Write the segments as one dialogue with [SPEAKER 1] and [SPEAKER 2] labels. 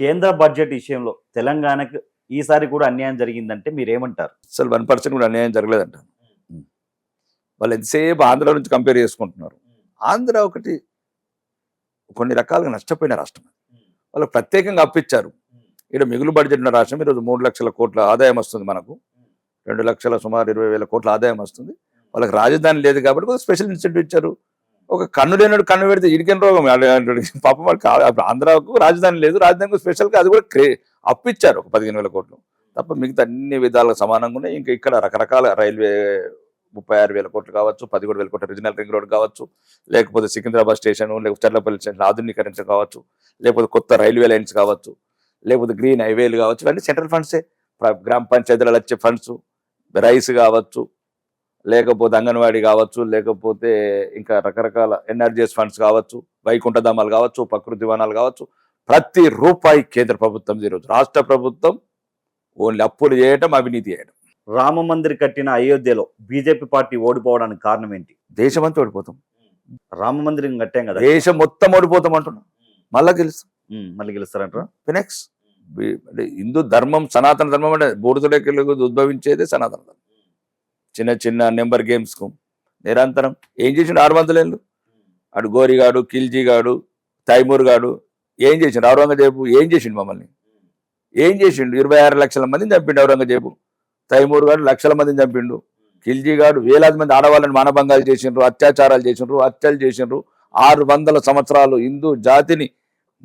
[SPEAKER 1] కేంద్ర బడ్జెట్ విషయంలో తెలంగాణకు ఈసారి కూడా అన్యాయం జరిగిందంటే మీరేమంటారు?
[SPEAKER 2] అసలు వన్ పర్సెంట్ కూడా అన్యాయం జరగలేదంట. వాళ్ళు ఎంతసేపు ఆంధ్ర నుంచి కంపేర్ చేసుకుంటున్నారు. ఆంధ్ర ఒకటి కొన్ని రకాలుగా నష్టపోయిన రాష్ట్రం. వాళ్ళకి ప్రత్యేకంగా అప్పిచ్చారు. ఇక్కడ మిగులు బడ్జెట్ ఉన్న రాష్ట్రం ఈరోజు మూడు లక్షల కోట్ల ఆదాయం వస్తుంది మనకు. రెండు లక్షల సుమారు ఇరవై వేల కోట్ల ఆదాయం వస్తుంది. వాళ్ళకి రాజధాని లేదు కాబట్టి ఒక స్పెషల్ ఇన్సెంటివ్ ఇచ్చారు. ఒక కన్ను లేనాడు కన్ను పెడితే ఇడికిన రోగం. పాపం వాళ్ళు కా- ఆంధ్రాకు రాజధాని లేదు. రాజధానికి స్పెషల్గా అది కూడా క్రే అప్పిచ్చారు ఒక పదిహేను వేల కోట్లు. తప్ప మిగతా అన్ని విధాలుగా సమానంగా ఉన్నాయి. ఇంకా ఇక్కడ రకరకాల రైల్వే ముప్పై ఆరు వేల కోట్లు కావచ్చు పదిహేడు వేల కోట్ల రీజనల్ రింగ్ రోడ్ కావచ్చు లేకపోతే సికింద్రాబాద్ స్టేషన్ లేకపోతే చర్లపల్లి స్టేషన్ ఆధునీకరించడం కావచ్చు లేకపోతే కొత్త రైల్వే లైన్స్ కావచ్చు లేకపోతే గ్రీన్ హైవేలు కావచ్చు. ఇవన్నీ సెంట్రల్ ఫండ్సే. గ్రామ పంచాయతీలలో వచ్చే ఫండ్స్ రైస్ కావచ్చు లేకపోతే అంగన్వాడీ కావచ్చు లేకపోతే ఇంకా రకరకాల ఎన్ఆర్జిఎస్ ఫండ్స్ కావచ్చు వైకుంఠ ధామాలు కావచ్చు ప్రకృతి వనాలు కావచ్చు ప్రతి రూపాయి కేంద్ర ప్రభుత్వం ఈరోజు రాష్ట్ర ప్రభుత్వం ఓన్లీ అప్పులు చేయటం అవినీతి చేయడం
[SPEAKER 1] రామ మందిర్ కట్టిన అయోధ్యలో బీజేపీ పార్టీ ఓడిపోవడానికి కారణం ఏంటి?
[SPEAKER 2] దేశమంతా ఓడిపోతాం.
[SPEAKER 1] రామ మందిరం కట్టాం కదా.
[SPEAKER 2] దేశం మొత్తం ఓడిపోతాం అంటున్నాం. మళ్ళా గెలుస్తాం.
[SPEAKER 1] మళ్ళీ గెలుస్తారంటారా?
[SPEAKER 2] ఫినెక్స్ హిందూ ధర్మం సనాతన ధర్మం అంటే బూడిదలోకి ఉద్భవించేదే సనాతన ధర్మం. చిన్న చిన్న నెంబర్ గేమ్స్కు నిరంతరం. ఏం చేసిండు ఆరు వందలేళ్ళు అటు గోరిగాడు కిల్జీగాడు తైమూర్ గాడు ఏం చేసిండు? ఔరంగజేబు ఏం చేసిండు మమ్మల్ని? ఏం చేసిండు? ఇరవై ఆరు లక్షల మందిని చంపిండు ఔరంగజేబు. తైమూర్ గాడు లక్షల మందిని చంపిండు. ఖిల్జీ గాడు వేలాది మంది ఆడవాళ్ళని మానభంగాలు చేసిండ్రు అత్యాచారాలు చేసిండ్రు హత్యలు చేసిండ్రు. ఆరు వందల సంవత్సరాలు హిందూ జాతిని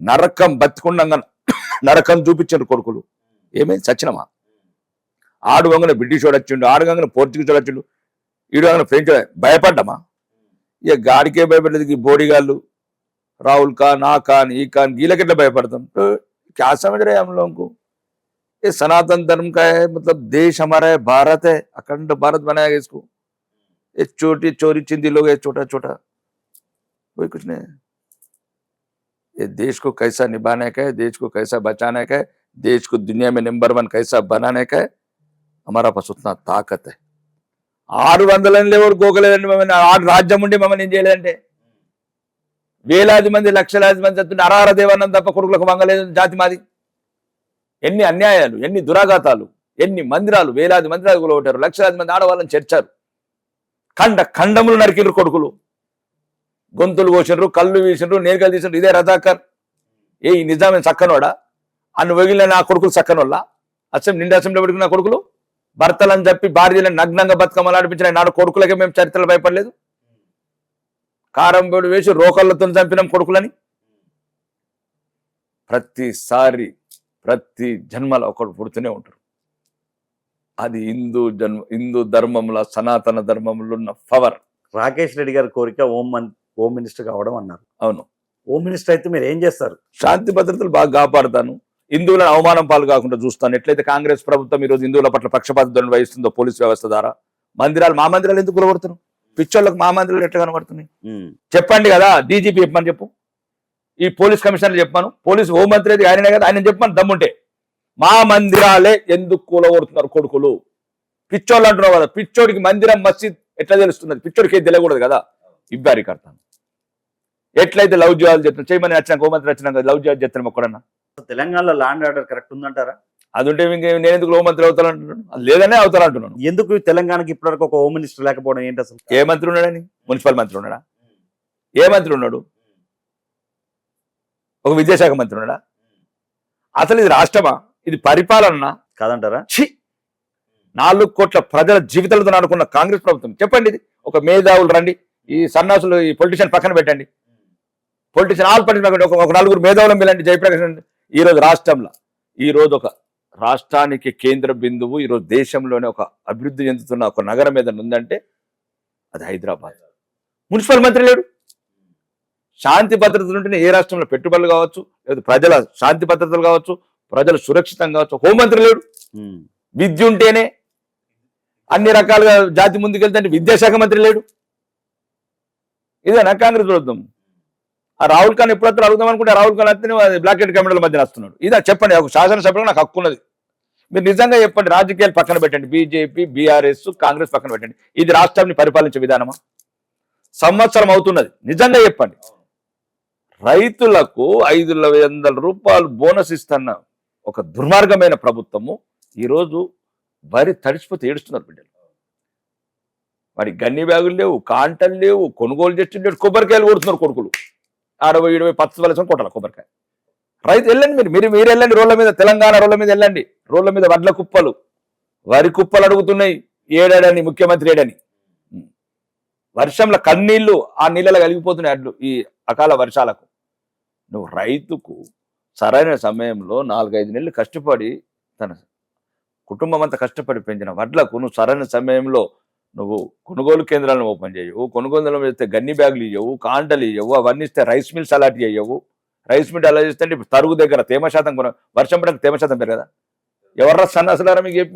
[SPEAKER 2] నరకం బతికుండంగా నరకం చూపించారు కొడుకులు. ఏమైంది? సచ్చినమా? ఆడు వంగన బ్రిటిష్ వాడు వచ్చిండు ఆడు వంగన పోర్చుగీస్ వాడు వచ్చిండు ఈడు వంగన ఫ్రెంచ్ వాడు. భయపడ్డమా ఇక గాడికే భయపడలేదు ఈ బోడిగాళ్ళు రాహుల్ ఖాన్ ఆ ఖాన్ ఈ ఖాన్ గీలకెట్లా భయపడతాం तो क्या समझ रहे हैं हम लोगों को ये सनातन धर्म का है मतलब देश हमारा है भारत है अखंड भारत बनाया गया इसको ये छोटी चोरी चिंदी लोग है छोटा छोटा कोई कुछ नहीं है ये देश को कैसा निभाने का है देश को कैसा बचाने का है देश को दुनिया में नंबर वन कैसा बनाने का है हमारा पास उतना ताकत है ఆరు వందలని లేవు గోకలేదండి మమ్మల్ని ఆరు రాజ్యం ఉండి మమ్మల్ని ఏం చేయలేదంటే వేలాది మంది లక్షలాది మంది చదువుతుంటే అరార దేవానంద తప్ప కొడుకులకు వంగలేదు జాతి మాది ఎన్ని అన్యాయాలు ఎన్ని దురాఘాతాలు ఎన్ని మందిరాలు వేలాది మందిరాలు కొలగొట్టారు లక్షలాది మంది ఆడవాళ్ళని చేర్చారు ఖండ ఖండములు నరికిరు కొడుకులు గొంతులు కోసినరు కళ్ళు వీసినరు నేరుగా తీసినారు ఇదే రజాకర్ ఏ ఈ నిజామే చక్కనోడా అన్ను వగిలిన నా కొడుకులు చక్కనోళ్ళ అసెంబ్లీ నిండా అసెంబ్లీ పెట్టుకున్న కొడుకులు భర్తలని చెప్పి భార్యలను నగ్నంగా బతుకమ్మలు ఆడిపించిన నాడు కొడుకులకే మేము చరిత్రలు భయపడలేదు. కారం పొడి వేసి రోకళ్ళతో చంపినాం కొడుకులని. ప్రతిసారి ప్రతి జన్మలో ఒకడు పుడుతూనే ఉంటారు అది హిందూ జన్మ హిందూ ధర్మంలో సనాతన ధర్మంలో ఉన్న పవర్.
[SPEAKER 1] రాకేష్ రెడ్డి గారి కోరిక హోం మన్ హోమ్ మినిస్టర్ కావడం అన్నారు.
[SPEAKER 2] అవును.
[SPEAKER 1] హోమ్ మినిస్టర్ అయితే మీరు ఏం చేస్తారు?
[SPEAKER 2] శాంతి భద్రతలు బాగా కాపాడుతాను. హిందువులను అవమానం పాలు కాకుండా చూస్తాను. ఎట్లయితే కాంగ్రెస్ ప్రభుత్వం ఈరోజు హిందువుల పట్ల పక్షపాత ధోరణి వహిస్తుందో పోలీస్ వ్యవస్థ ద్వారా మందిరాలు మా మందిరాలు ఎందుకు కూలగొడతారు పిచ్చోళ్ళకి మా మందిరాలు ఎట్లా కనబడుతున్నాయి? చెప్పండి కదా డీజీపీ చెప్పమని చెప్పు. ఈ పోలీస్ కమిషనర్ చెప్పాను పోలీస్ హోంమంత్రి అది ఆయననే కదా ఆయన చెప్పమని దమ్ముంటే. మా మందిరాలే ఎందుకు కూలగొడుతున్నారు కొడుకులు? పిచ్చోళ్ళు అంటున్నావు కదా పిచ్చోడికి మందిరం మసీద్ ఎట్లా తెలుస్తున్నది? పిచ్చోడికి ఏది తెలియకూడదు కదా? ఇబ్బారి కడతాను ఎట్లయితే లవ్ జిహాద్ చెప్తాను చేయమని వచ్చినాక హోంమంత్రి వచ్చినాక లవ్ జిహాద్ చెప్తాను ఒక్కడన్నా
[SPEAKER 1] తెలంగాణలో ల్యాండ్ ఆర్డర్ కరెక్ట్ ఉందంటారా?
[SPEAKER 2] అది ఉంటే ఇంకే నేను ఎందుకు హోంమంత్రి అవుతాను అంటున్నాను? అది లేదనే అవుతాను అంటున్నాను.
[SPEAKER 1] ఎందుకు తెలంగాణకి ఇప్పటివరకు ఒక హోమ్ మినిస్టర్ లేకపోవడం ఏంటి అసలు?
[SPEAKER 2] ఏ మంత్రి ఉన్నాడని మున్సిపల్ మంత్రి ఉన్నాడా? ఏ మంత్రి ఉన్నాడు? ఒక విద్యాశాఖ మంత్రి ఉన్నాడా? అసలు ఇది రాష్ట్రమా? ఇది పరిపాలన?
[SPEAKER 1] కాదంటారా?
[SPEAKER 2] ఛీ! నాలుగు కోట్ల ప్రజల జీవితాలతో ఆడుకున్న కాంగ్రెస్ ప్రభుత్వం. చెప్పండి ఇది. ఒక మేధావులు రండి. ఈ సన్నాసులు ఈ పొలిటీషియన్ పక్కన పెట్టండి. పొలిటీషియన్ ఆల్ పక్కన ఒక- నలుగురు మేధావులను పిలండి జయప్రకాష్ రెడ్డి. ఈ రోజు రాష్ట్రంలో ఈ రోజు ఒక రాష్ట్రానికి కేంద్ర బిందువు ఈ రోజు దేశంలోనే ఒక అభివృద్ధి చెందుతున్న ఒక నగరం ఏదైనా ఉందంటే అది హైదరాబాద్. మున్సిపల్ మంత్రి లేడు. శాంతి భద్రతలు ఉంటేనే ఏ రాష్ట్రంలో పెట్టుబడులు కావచ్చు లేదా ప్రజల శాంతి భద్రతలు కావచ్చు ప్రజలు సురక్షితం కావచ్చు హోంమంత్రి లేడు. విద్య ఉంటేనే అన్ని రకాలుగా జాతి ముందుకెళ్తే విద్యాశాఖ మంత్రి లేడు. ఇదేనా కాంగ్రెస్ ప్రభుత్వం? ఆ రాహుల్ ఖాన్ ఎప్పుడప్పుడు అడుగుదాం అనుకుంటే రాహుల్ ఖాన్ అయితే బ్లాక్ అండ్ కమిటీల మధ్య వస్తున్నాడు. ఇదా చెప్పండి ఒక శాసనసభలో నాకు హక్కు ఉన్నది. మీరు నిజంగా చెప్పండి రాజకీయాలు పక్కన పెట్టండి బీజేపీ బీఆర్ఎస్ కాంగ్రెస్ పక్కన పెట్టండి. ఇది రాష్ట్రాన్ని పరిపాలించే విధానమా? సంవత్సరం అవుతున్నది. నిజంగా చెప్పండి. రైతులకు ఐదు వందల రూపాయలు బోనస్ ఇస్తున్న ఒక దుర్మార్గమైన ప్రభుత్వము ఈరోజు వరి తడిచిపోతే ఏడుస్తున్నారు బిడ్డలు. మరి గన్ని బ్యాగులు లేవు కాంటలు లేవు కొనుగోలు చేస్తుండే కొబ్బరికాయలు కొడుతున్నారు కొడుకులు. ఆడపోయి ఇడవై పచ్చ వలసం కొట్టాలి కొబ్బరికాయ. రైతు వెళ్ళండి మీరు. మీరు మీరు వెళ్ళండి. రోడ్ల మీద తెలంగాణ రోడ్ల మీద వెళ్ళండి. రోడ్ల మీద వడ్ల కుప్పలు. వరి కుప్పలు అడుగుతున్నాయి. ఏడాడని ముఖ్యమంత్రి ఏడని. వర్షంలో కన్నీళ్ళు ఆ నీళ్ళలో కలిగిపోతున్నాయి అడ్లు ఈ అకాల వర్షాలకు. నువ్వు రైతుకు సరైన సమయంలో నాలుగైదు నెలలు కష్టపడి తన కుటుంబం అంతా కష్టపడి పెంచిన వడ్లకు నువ్వు సరైన సమయంలో నువ్వు కొనుగోలు కేంద్రాలను ఓపెన్ చేయవు కొనుగోలు చేస్తే గన్ని బ్యాగులు ఇవ్వవు కాంటలు ఇవ్వవు అవన్నీ ఇస్తే రైస్ మిల్స్ అలాట్ చేయవు. రైస్ మిల్ అలా చేస్తే ఇప్పుడు తరుగు దగ్గర తేమ శాతం కొన వర్షం పడక తేమ శాతం పెరగదా? ఎవర్రా సన్నాసులారా మీకు చెప్పి